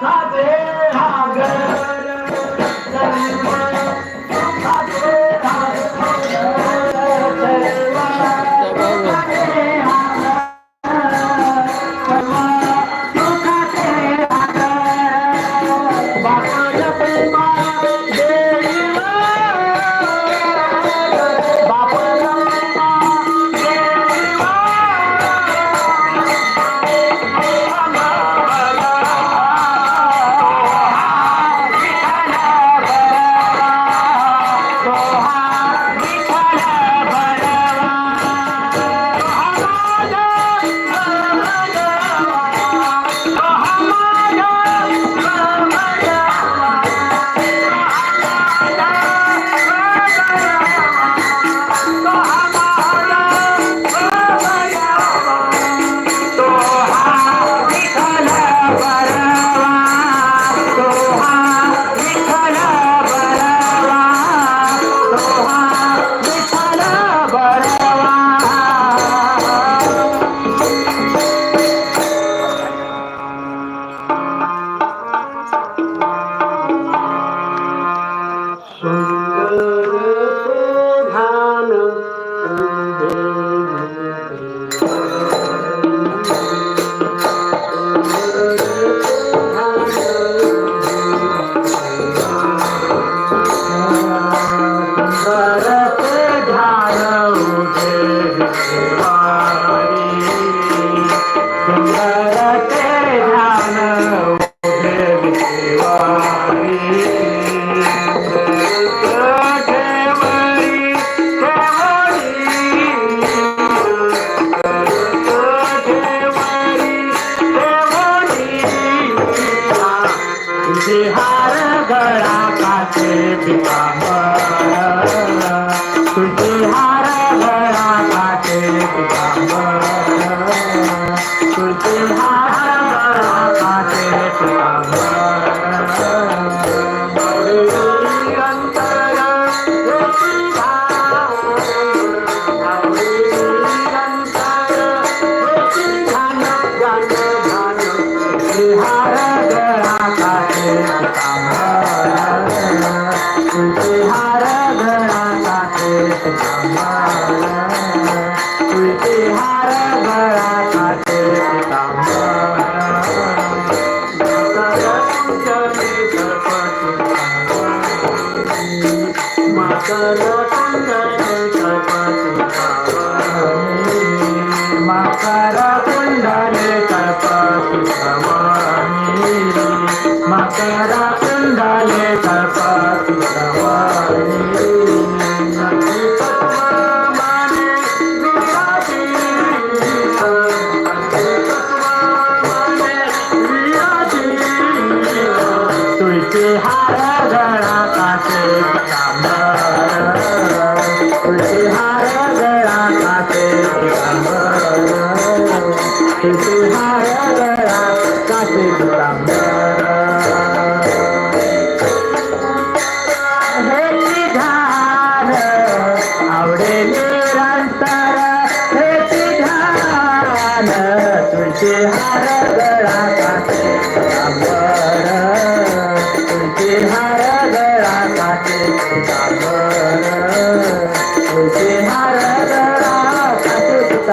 fazer.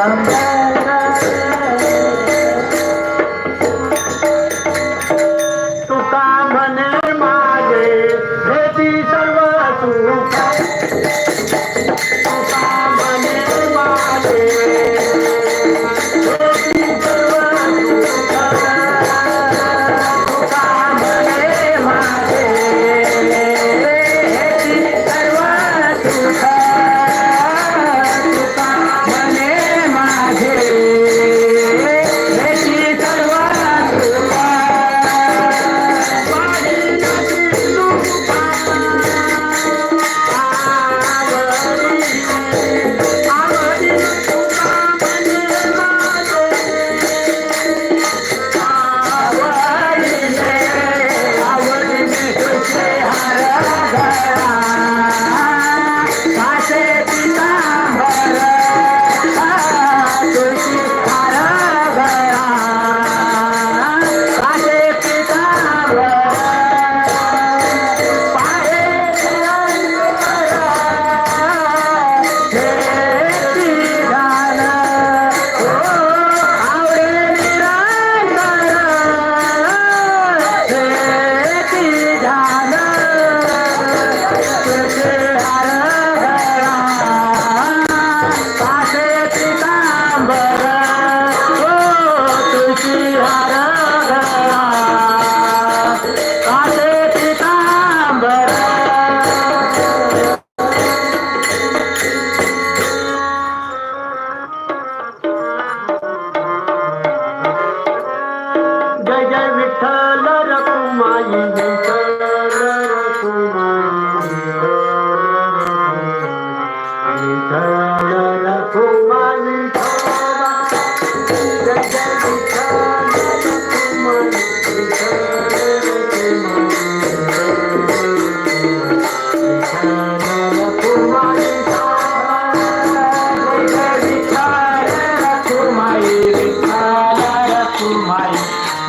Santa.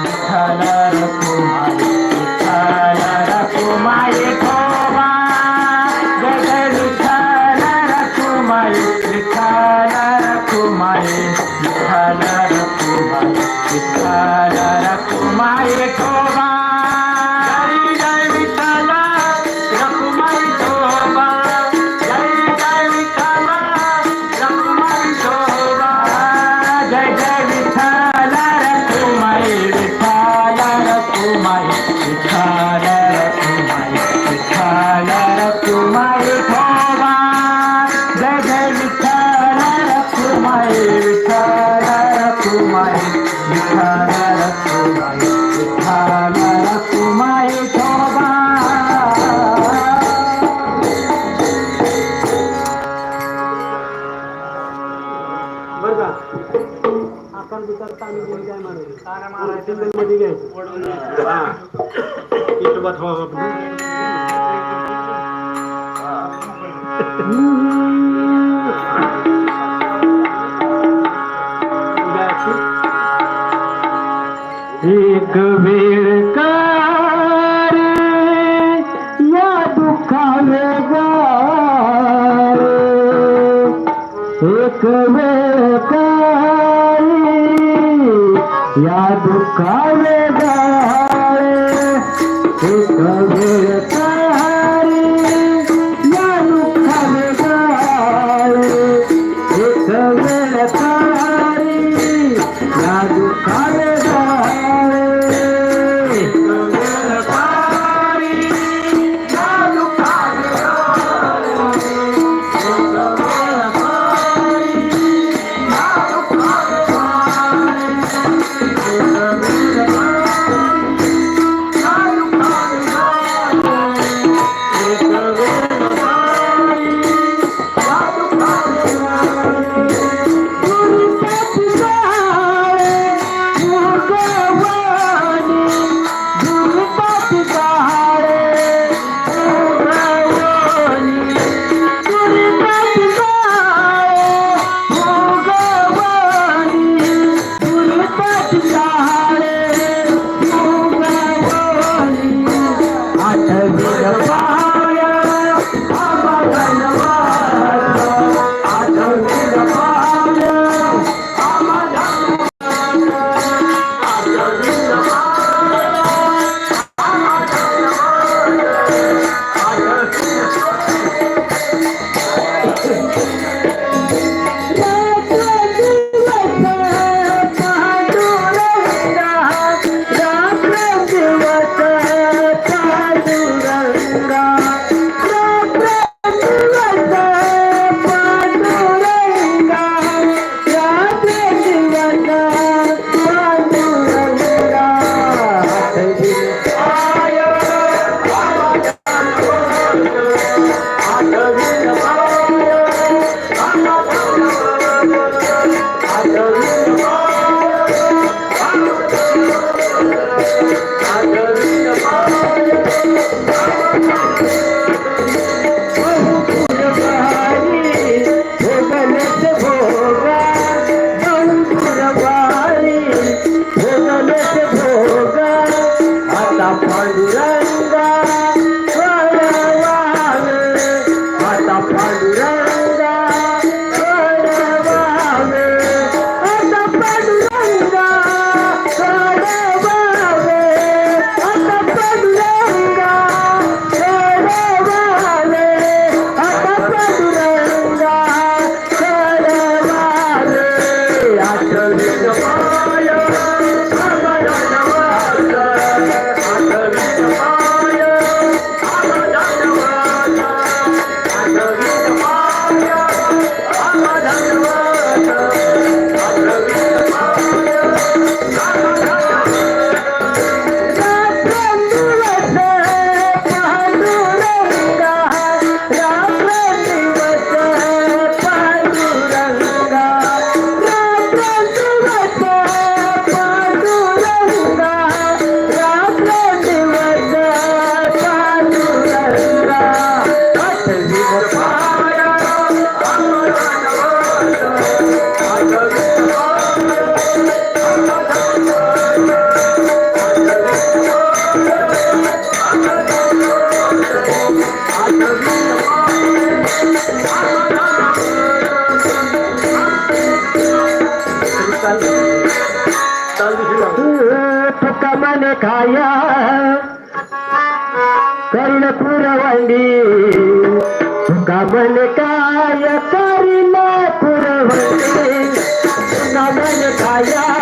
I'm not a fool. मध्ये घ्यायचं. Hare पुरवली कामन काय करीला पुरवली. कामन काया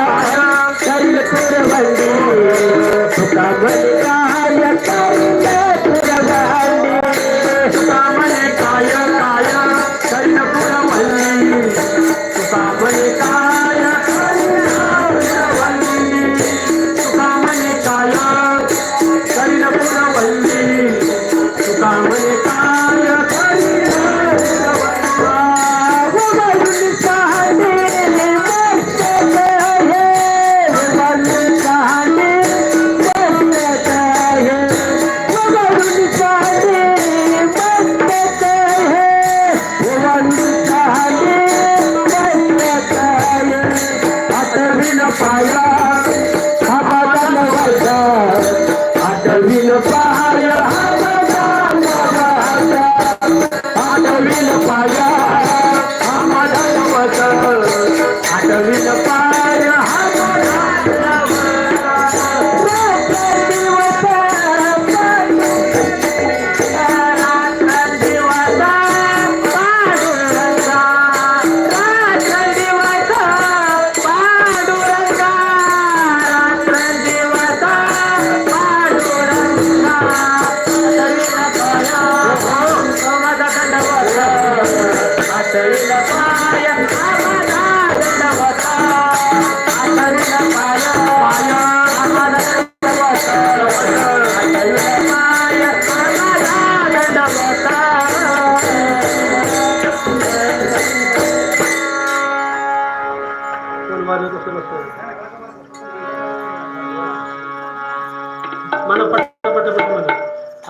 Allah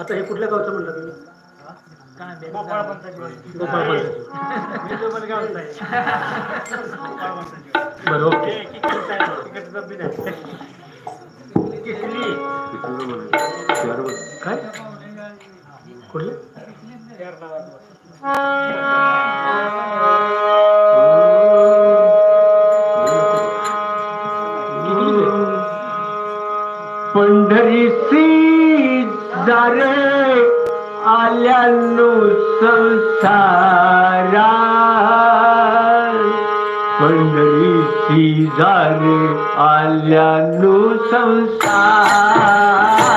आता हे कुठल्या गावचं म्हणलं तुम्ही? काय कुठले? संसार आल्यानु संसारा. पंढरीची दार आल्यानु संसार.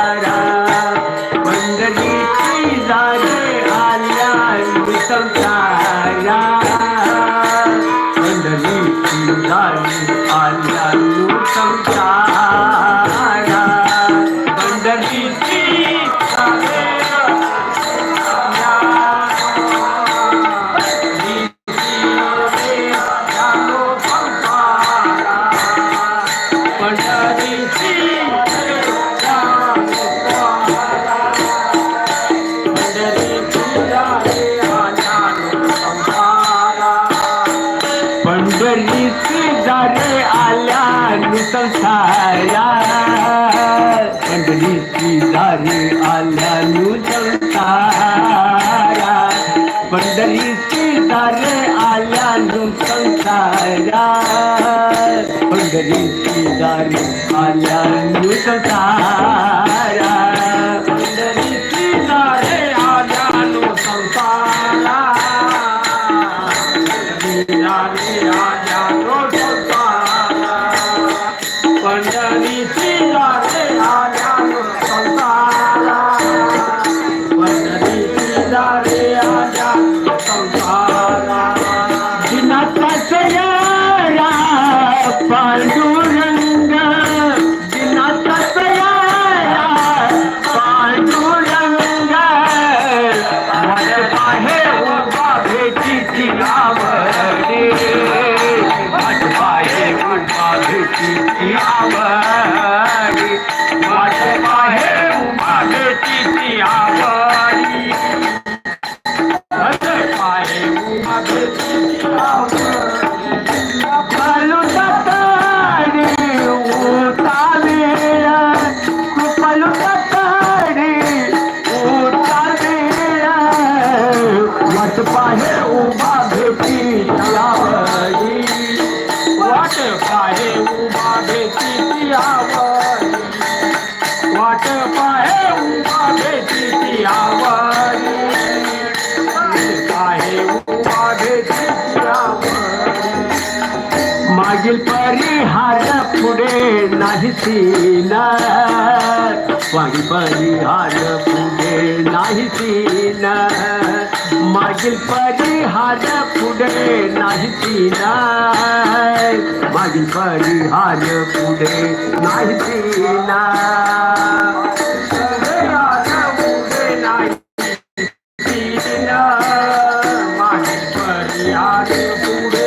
पाहे उभा भेटी वाट पाहे उभा भेटी वाट पाहे उभा भेटी तियावरी पाहे उभा भेटी तियावरी मागील परिहार पुढे नाही तिला मागील परी हाज पुढे नाही ती नाय मागील परी हाज पुढे नाही ती नाय मागील परी हाज पुढे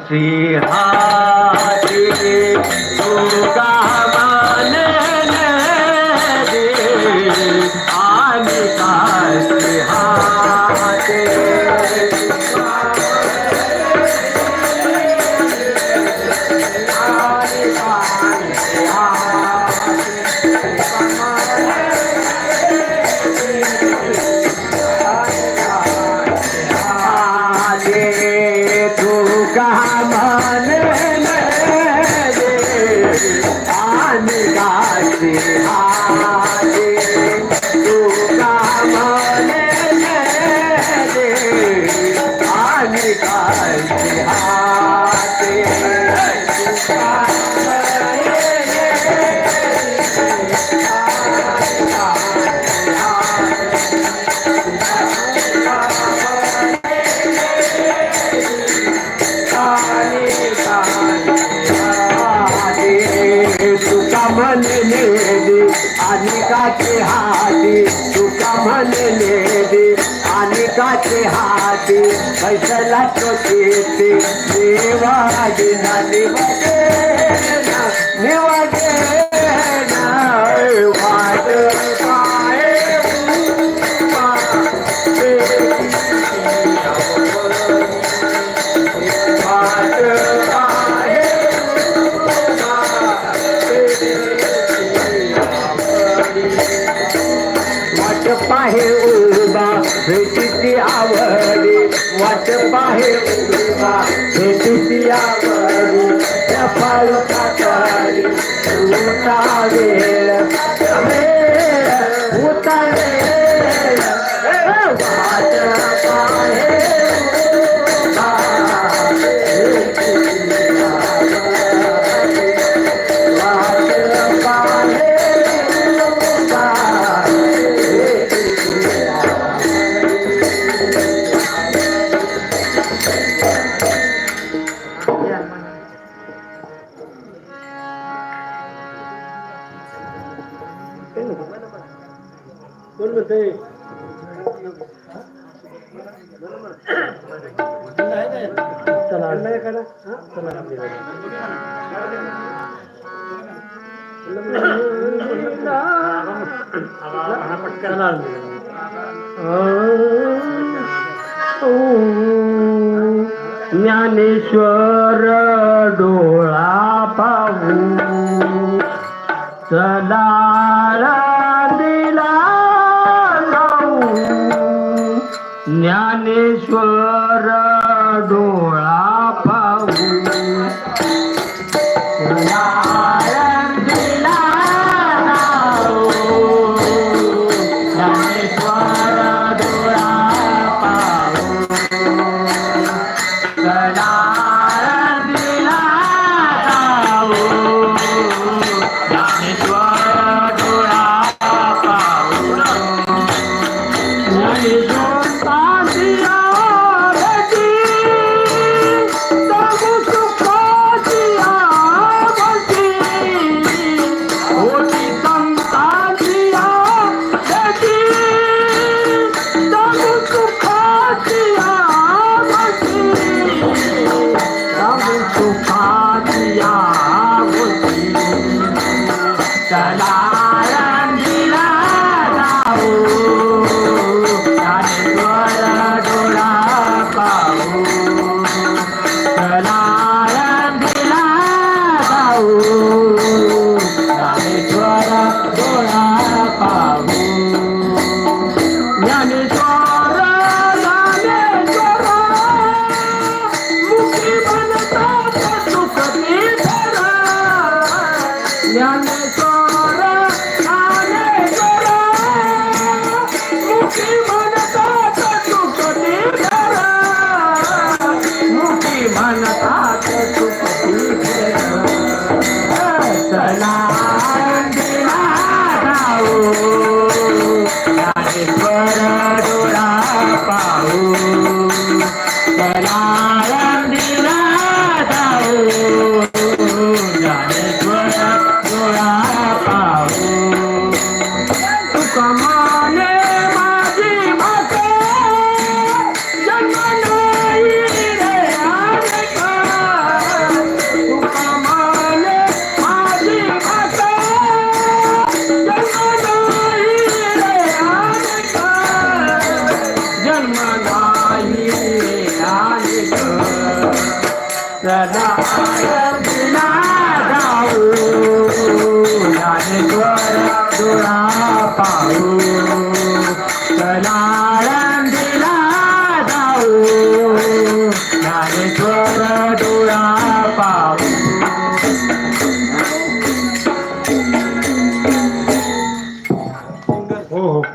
শ্রী হা मला तो देवा झाले ज्ञानेश्वर डोळा पाहू. सदा दिला ज्ञानेश्वर डोळा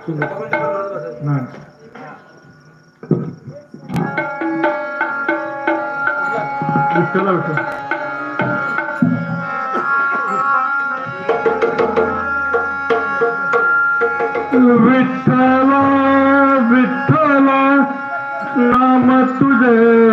नाही विठ्ठल विठ्ठल विठ्ठल विठ्ठल नाम तुझे